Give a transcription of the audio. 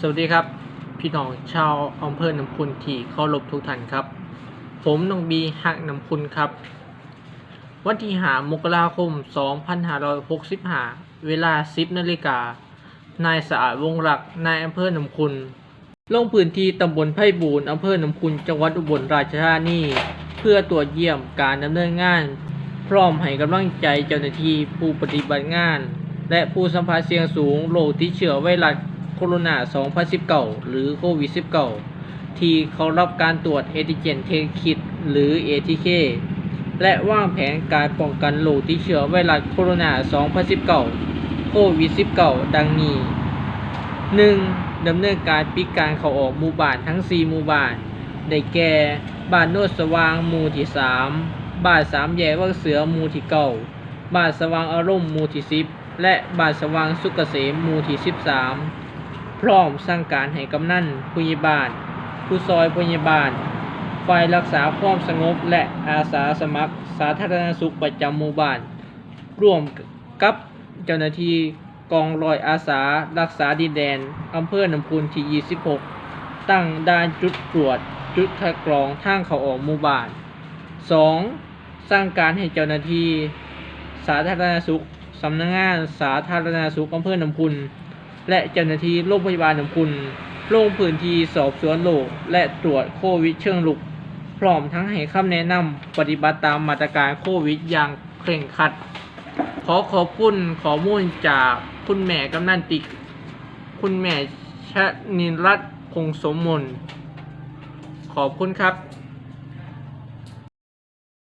สวัสดีครับ พี่น้องชาวอำเภอน้ำพุนที่เคารพทุกท่านครับ ผมน้องบีหักน้ำพุนครับ วันที่หามกราคม 2565 เวลา 10นาฬิกานายสะอาดวงรักนายอำเภอน้ำคุณลงพื้นที่ตำบลไผ่บูรณ์อำเภอน้ำคุณจังหวัดอุบลราชธานีเพื่อตรวจเยี่ยมการดำเนินงาน พร้อมให้กำลังใจเจ้าหน้าที่ผู้ปฏิบัติงาน และผู้สัมผัสเสี่ยงสูงโรคติดเชื้อไวรัส โคโรนา2019 หรือโควิด -19 ที่เขารับการตรวจเอติเจนเทคิดหรือ ATK และวางแผนการป้องกันโรคติดเชื้อไวรัสโคโรนา2019 โควิด -19 ดังนี้ 1. ดำเนินการปิดการเข้าออกหมู่บ้านทั้ง 4 หมู่บ้าน ได้แก่ บ้านโนดสว่างหมู่ที่ 3 บ้านสามแยกวังเสือหมู่ที่9บ้านสว่างอารมณ์หมู่ที่ 10 และบ้านสว่างสุกเกษมหมู่ที่ 13 พร้อมสั่งการให้กำนันผู้ใหญ่บ้าน ผู้ซอยผู้ใหญ่บ้านฝ่ายรักษาความสงบและอาสาสมัคร สาธารณสุขประจำหมู่บ้าน ร่วมกับเจ้าหน้าที่กองรอยอาสารักษาดินแดนอำเภอหนำพูนที่ 26 ตั้งด่านจุดตรวจ จุดคัดกรองทางเขาออกหมู่บ้าน 2. สร้างการให้เจ้าหน้าที่ สาธารณสุขสำนักงานสาธารณสุขอำเภอหนำพุน และเจ้าหน้าที่โรงพยาบาลหนำพุนลงพื้นที่สอบสวนโรคและตรวจโควิดเชิงลุก พร้อมทั้งให้คำแนะนำปฏิบัติตามมาตรการโควิดอย่างเคร่งครัด ขอขอบคุณข้อมูลจากคุณแม่กำนันติก คุณแม่ชนินรัตน์คงสมมนขอบคุณครับ